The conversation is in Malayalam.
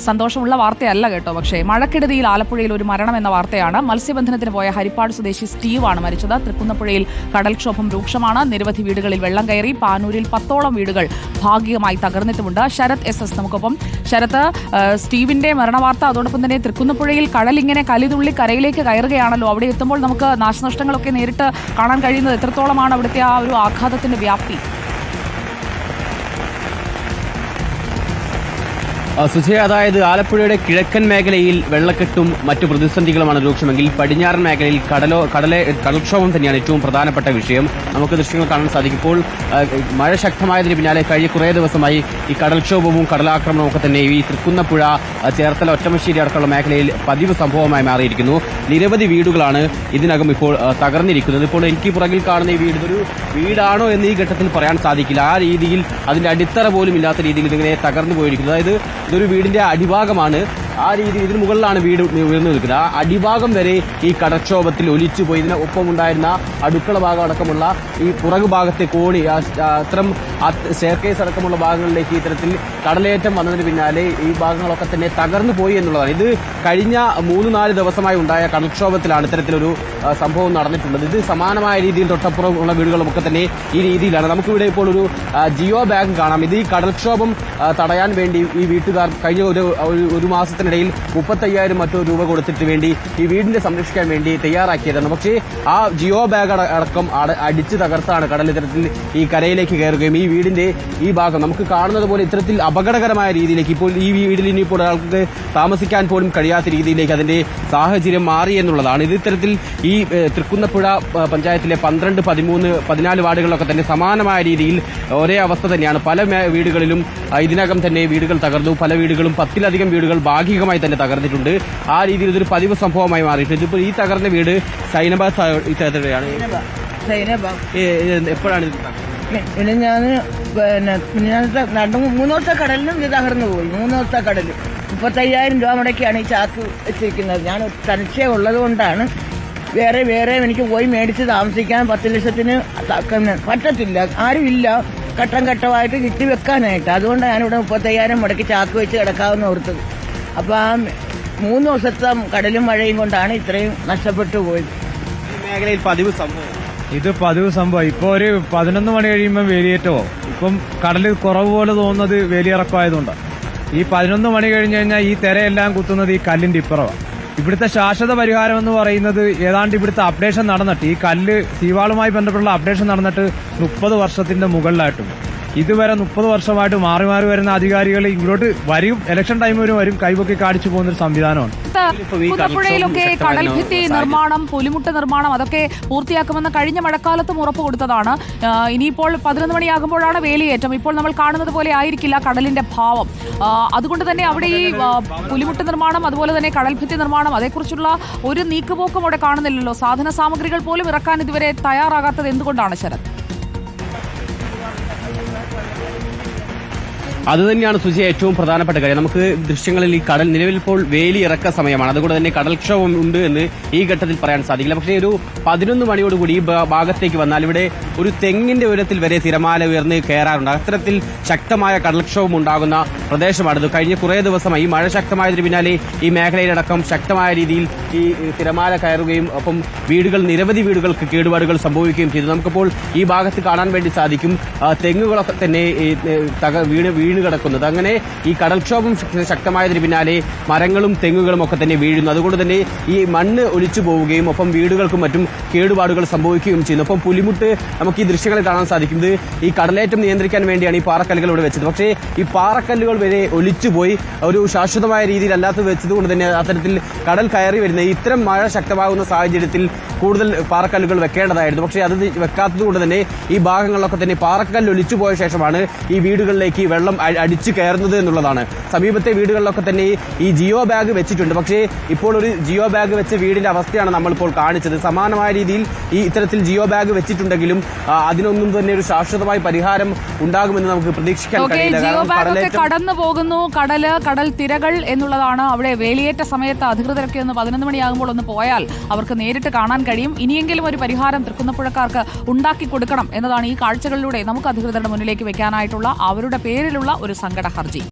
സന്തോഷമുള്ള വാർത്തയല്ല കേട്ടോ. പക്ഷേ മഴക്കെടുതിയിൽ ആലപ്പുഴയിൽ ഒരു മരണം എന്ന വാർത്തയാണ്. മത്സ്യബന്ധനത്തിന് പോയ ഹരിപ്പാട് സ്വദേശി സ്റ്റീവ് ആണ് മരിച്ചത്. തൃക്കുന്നപ്പുഴയിൽ കടൽക്ഷോഭം രൂക്ഷമാണ്. നിരവധി വീടുകളിൽ വെള്ളം കയറി പാനൂരിൽ പത്തോളം വീടുകൾ ഭാഗികമായി തകർന്നിട്ടുമുണ്ട്. ശരത് എസ് എസ് നമുക്കൊപ്പം. ശരത്ത് ആ, സ്റ്റീവിന്റെ മരണവാർത്ത. അതോടൊപ്പം തന്നെ തൃക്കുന്നപ്പുഴയിൽ കടൽ ഇങ്ങനെ കലിതുള്ളി കരയിലേക്ക് കയറുകയാണല്ലോ. അവിടെ എത്തുമ്പോൾ നമുക്ക് നാശനഷ്ടങ്ങളൊക്കെ നേരിട്ട് കാണാൻ കഴിയുന്നത് എത്രത്തോളമാണ് അവിടുത്തെ ആ ഒരു ആഘാതത്തിന്റെ വ്യാപ്തി? സുജയ അതായത് ആലപ്പുഴയുടെ കിഴക്കൻ മേഖലയിൽ വെള്ളക്കെട്ടും മറ്റു പ്രതിസന്ധികളുമാണ് രൂക്ഷമെങ്കിൽ പടിഞ്ഞാറൻ മേഖലയിൽ കടലോ കടലെ കടൽക്ഷോഭം തന്നെയാണ് ഏറ്റവും പ്രധാനപ്പെട്ട വിഷയം. നമുക്ക് ദൃശ്യങ്ങൾ കാണാൻ സാധിക്കും. ഇപ്പോൾ മഴ ശക്തമായതിന് പിന്നാലെ കഴിഞ്ഞ കുറേ ദിവസമായി ഈ കടൽക്ഷോഭവും കടലാക്രമണവും ഒക്കെ തന്നെ ഈ തൃക്കുന്നപ്പുഴ ചേർത്തല ഒറ്റമശ്ശേരി അടക്കമുള്ള മേഖലയിൽ പതിവ് സംഭവമായി മാറിയിരിക്കുന്നു. നിരവധി വീടുകളാണ് ഇതിനകം ഇപ്പോൾ തകർന്നിരിക്കുന്നത്. ഇപ്പോൾ എനിക്ക് പുറകിൽ കാണുന്ന ഈ വീട് ഇതൊരു വീടാണോ എന്ന് ഈ ഘട്ടത്തിൽ പറയാൻ സാധിക്കില്ല. ആ രീതിയിൽ അതിന്റെ അടിത്തറ പോലും ഇല്ലാത്ത രീതിയിൽ ഇതിങ്ങനെ തകർന്നു പോയിരിക്കുന്നു അതായത് ഇതൊരു വീടിന്റെ അടിഭാഗമാണ്. ആ രീതിയിൽ ഇതിന് മുകളിലാണ് വീട് ഉയർന്നു നിൽക്കുന്നത്. ആ അടിഭാഗം വരെ ഈ കടക്ഷോഭത്തിൽ ഒലിച്ചു പോയി ഇതിന് ഒപ്പം ഉണ്ടായിരുന്ന അടുക്കള ഭാഗം അടക്കമുള്ള ഈ പുറകു ഭാഗത്തെ കോണി അത്തരം സ്റ്റെയർകേസ് അടക്കമുള്ള ഭാഗങ്ങളിലേക്ക് ഇത്തരത്തിൽ കടലേറ്റം വന്നതിന് പിന്നാലെ ഈ ഭാഗങ്ങളൊക്കെ തന്നെ തകർന്നു പോയി എന്നുള്ളതാണ്. ഇത് കഴിഞ്ഞ മൂന്ന് നാല് ദിവസമായി ഉണ്ടായ കടക്ഷോഭത്തിലാണ് ഇത്തരത്തിലൊരു സംഭവം നടന്നിട്ടുള്ളത്. ഇത് സമാനമായ രീതിയിൽ തൊട്ടപ്പുറം ഉള്ള വീടുകളുമൊക്കെ തന്നെ ഈ രീതിയിലാണ്. നമുക്കിവിടെ ഇപ്പോൾ ഒരു ജിയോ ബാങ്ക് കാണാം. ഇത് ഈ കടൽക്ഷോഭം തടയാൻ വേണ്ടി ഈ വീട്ടുകാർ കഴിഞ്ഞ ഒരു ഒരു- ഒരു മാസത്തിനിടയിൽ മുപ്പത്തയ്യായിരം മറ്റോ രൂപ കൊടുത്തിട്ട് വേണ്ടി ഈ വീടിനെ സംരക്ഷിക്കാൻ വേണ്ടി തയ്യാറാക്കിയതാണ്. പക്ഷേ ആ ജിയോ ബാഗ് അട- അടക്കം അടിച്ചു തകർത്താണ് കടൽ ഇത്തരത്തിൽ ഈ കരയിലേക്ക് കയറുകയും ഈ വീടിന്റെ ഈ ഭാഗം നമുക്ക് കാണുന്നത് പോലെ ഇത്തരത്തിൽ അപകടകരമായ രീതിയിലേക്ക് ഇപ്പോൾ ഈ വീടിൽ ഇനിയിപ്പോൾ ഒരാൾക്ക് താമസിക്കാൻ പോലും കഴിയാത്ത രീതിയിലേക്ക് അതിന്റെ സാഹചര്യം മാറി എന്നുള്ളതാണ്. ഇത് ഇത്തരത്തിൽ ഈ തൃക്കുന്നപ്പുഴ പഞ്ചായത്തിലെ പന്ത്രണ്ട് പതിമൂന്ന് പതിനാല് വാർഡുകളിലൊക്കെ തന്നെ സമാനമായ രീതിയിൽ ഒരേ അവസ്ഥ തന്നെയാണ്. പല വീടുകളിലും ഇതിനകം തന്നെ വീടുകൾ തകർന്നു. പല വീടുകളും പത്തിലധികം വീടുകൾ ഭാഗികമായി തന്നെ തകർന്നിട്ടുണ്ട്. ആ രീതിയിൽ ഇതൊരു പതിവ് സംഭവമായി മാറിയിട്ടുണ്ട്. ഇപ്പോൾ ഈ തകർന്ന വീട് സൈനബ ഇത്തരത്തിലാണ് എപ്പോഴാണ് ഇത്? പിന്നെ ഞാൻ പിന്നെ മിനിഞ്ഞാന്നത്തെ രണ്ട് മൂ- മൂന്ന് ദിവസത്തെ കടലിനും ഇത് തകർന്നു പോയി. മൂന്ന് ദിവസത്തെ കടൽ മുപ്പത്തയ്യായിരം രൂപ മുടക്കിയാണ് ഈ ചാക്ക് വെച്ചിരിക്കുന്നത്. ഞാൻ തനിച്ചേ ഉള്ളത് കൊണ്ടാണ് വേറെ വേറെ എനിക്ക് പോയി മേടിച്ച് താമസിക്കാൻ പത്ത് ലക്ഷത്തിന് പറ്റത്തില്ല. പറ്റത്തില്ല ആരുമില്ല ഘട്ടം ഘട്ടമായിട്ട് കിട്ടി വെക്കാനായിട്ട്. അതുകൊണ്ടാണ് ഞാനിവിടെ മുപ്പത്തയ്യായിരം മുടക്കി ചാക്ക് വെച്ച് കിടക്കാവുന്ന ഓർത്തത്. അപ്പോൾ ആ മൂന്ന് ദിവസത്തെ കടലും മഴയും കൊണ്ടാണ് ഇത്രയും നഷ്ടപ്പെട്ടു പോയത്. ഈ മേഖലയിൽ പതിവ് സംഭവം. ഇത് പതിവ് സംഭവം. ഇപ്പൊ ഒരു പതിനൊന്ന് മണി കഴിയുമ്പോൾ വേലിയേറ്റവും ഇപ്പം കടലിൽ കുറവ് പോലെ തോന്നുന്നത് വേലിയിറക്കമായതുകൊണ്ട്. ഈ പതിനൊന്ന് മണി കഴിഞ്ഞു കഴിഞ്ഞാൽ ഈ തിരയെല്ലാം കുത്തുന്നത് ഈ കല്ലിന്റെ ഇപ്പുറമാണ് ഇവിടുത്തെ ശാശ്വത പരിഹാരം എന്ന് പറയുന്നത് ഏതാണ്ട് ഇവിടുത്തെ അപ്ഡേഷൻ നടന്നിട്ട് ഈ കല്ല് സീവാളുമായി ബന്ധപ്പെട്ടുള്ള അപ്ഡേഷൻ നടന്നിട്ട് മുപ്പത് വർഷത്തിന്റെ മുകളിലായിട്ടുണ്ട്. ഇതുവരെ മുപ്പത് വർഷമായിട്ട് മാറി മാറി വരുന്ന അധികാരികൾ ഇങ്ങോട്ട് വരും. ഇലക്ഷൻ ടൈം വരും വരും. കൈപൊക്കി കാണിച്ചു പോകുന്ന ഒരു സംവിധാനമാണ് പുഴയിലൊക്കെ കടൽ പുതുപ്പുഴയിലൊക്കെ കടൽഭിത്തി നിർമ്മാണം പുലിമുട്ട് നിർമ്മാണം അതൊക്കെ പൂർത്തിയാക്കുമെന്ന് കഴിഞ്ഞ മഴക്കാലത്തും ഉറപ്പ് കൊടുത്തതാണ്. ഇനിയിപ്പോൾ പതിനൊന്ന് മണിയാകുമ്പോഴാണ് വേലിയേറ്റം. ഇപ്പോൾ നമ്മൾ കാണുന്നത് പോലെ ആയിരിക്കില്ല കടലിന്റെ ഭാവം. അതുകൊണ്ട് തന്നെ അവിടെ ഈ പുലിമുട്ട് നിർമ്മാണം അതുപോലെ തന്നെ കടൽഭിത്തി നിർമ്മാണം അതേക്കുറിച്ചുള്ള ഒരു നീക്കുപോക്കും അവിടെ കാണുന്നില്ലല്ലോ. സാധന സാമഗ്രികൾ പോലും ഇറക്കാൻ ഇതുവരെ തയ്യാറാകാത്തത് എന്തുകൊണ്ടാണ് ശരത്? അത് തന്നെയാണ് സുജി ഏറ്റവും പ്രധാനപ്പെട്ട കാര്യം. നമുക്ക് ദൃശ്യങ്ങളിൽ ഈ കടൽ നിലവിൽ ഇപ്പോൾ വേലി ഇറക്ക സമയമാണ്. അതുകൊണ്ട് തന്നെ കടൽക്ഷോഭം ഉണ്ട് എന്ന് ഈ ഘട്ടത്തിൽ പറയാൻ സാധിക്കില്ല. പക്ഷേ ഒരു പതിനൊന്ന് മണിയോടുകൂടി ഈ ഭാഗത്തേക്ക് വന്നാൽ ഇവിടെ ഒരു തെങ്ങിന്റെ ഉയരത്തിൽ വരെ തിരമാല ഉയർന്ന് കയറാറുണ്ട്. അത്തരത്തിൽ ശക്തമായ കടൽക്ഷോഭം ഉണ്ടാകുന്ന പ്രദേശമാണിത്. കഴിഞ്ഞ കുറേ ദിവസമായി മഴ ശക്തമായതിനു പിന്നാലെ ഈ മേഖലയിലടക്കം ശക്തമായ രീതിയിൽ ഈ തിരമാല കയറുകയും ഒപ്പം വീടുകൾ നിരവധി വീടുകൾക്ക് കേടുപാടുകൾ സംഭവിക്കുകയും ചെയ്തു. നമുക്കിപ്പോൾ ഈ ഭാഗത്ത് കാണാൻ വേണ്ടി സാധിക്കും. തെങ്ങുകളൊക്കെ തന്നെ വീട് വീണ് കിടക്കുന്നത് അങ്ങനെ ഈ കടൽക്ഷോഭം ശക്ത- ശക്തമായതിന് പിന്നാലെ മരങ്ങളും തെങ്ങുകളും ഒക്കെ തന്നെ വീഴുന്നു. അതുകൊണ്ട് തന്നെ ഈ മണ്ണ് ഒലിച്ചു പോവുകയും ഒപ്പം വീടുകൾക്കും മറ്റും കേടുപാടുകൾ സംഭവിക്കുകയും ചെയ്യുന്നു. ഒപ്പം പുലിമുട്ട് നമുക്ക് ഈ ദൃശ്യങ്ങളിൽ കാണാൻ സാധിക്കുന്നത് ഈ കടലേറ്റം നിയന്ത്രിക്കാൻ വേണ്ടിയാണ് ഈ പാറക്കല്ലുകൾ ഇവിടെ വെച്ചത്. പക്ഷേ ഈ പാറക്കല്ലുകൾ വരെ ഒലിച്ചുപോയി ഒരു ശാശ്വതമായ രീതിയിൽ അല്ലാത്തത് വെച്ചതുകൊണ്ട് തന്നെ അത്തരത്തിൽ കടൽ കയറി വരുന്ന ഇത്തരം മഴ ശക്തമാകുന്ന സാഹചര്യത്തിൽ കൂടുതൽ പാറക്കല്ലുകൾ വെക്കേണ്ടതായിരുന്നു. പക്ഷേ അത് വെക്കാത്തത് കൊണ്ട് തന്നെ ഈ ഭാഗങ്ങളിലൊക്കെ തന്നെ പാറക്കല്ല് ഒലിച്ചു പോയ ശേഷമാണ് ഈ വീടുകളിലേക്ക് വെള്ളം അടിച്ചു കയറുന്നത് എന്നുള്ളതാണ്. സമീപത്തെ വീടുകളിലൊക്കെ തന്നെ ഈ ജിയോ ബാഗ് വെച്ചിട്ടുണ്ട്. പക്ഷേ ഇപ്പോൾ ഒരു ജിയോ ബാഗ് വെച്ച വീടിന്റെ അവസ്ഥയാണ് നമ്മളിപ്പോൾ കാണിച്ചത്. സമാനമായ രീതിയിൽ ഈ ഇത്തരത്തിൽ ജിയോ ബാഗ് വെച്ചിട്ടുണ്ടെങ്കിലും അതിനൊന്നും തന്നെ ഒരു ശാശ്വതമായ പരിഹാരം ഉണ്ടാകുമെന്ന് നമുക്ക് പ്രതീക്ഷിക്കാൻ കഴിയില്ല. കടന്നു പോകുന്നു. കടൽ കടൽ തിരകൾ എന്നുള്ളതാണ് അവിടെ വേലിയേറ്റ സമയത്ത് അധികൃതരൊക്കെ ഒന്ന് പതിനൊന്ന് മണിയാകുമ്പോൾ ഒന്ന് പോയാൽ അവർക്ക് നേരിട്ട് കാണാൻ കഴിയും. ഇനിയെങ്കിലും ഒരു പരിഹാരം തൃക്കുന്നപ്പുഴക്കാർക്ക് ഉണ്ടാക്കി കൊടുക്കണം എന്നതാണ് ഈ കാഴ്ചകളിലൂടെ നമുക്ക് അധികൃതരുടെ മുന്നിലേക്ക് വെക്കാനായിട്ടുള്ള അവരുടെ പേരിലുള്ള ഒരു സങ്കട ഹർജി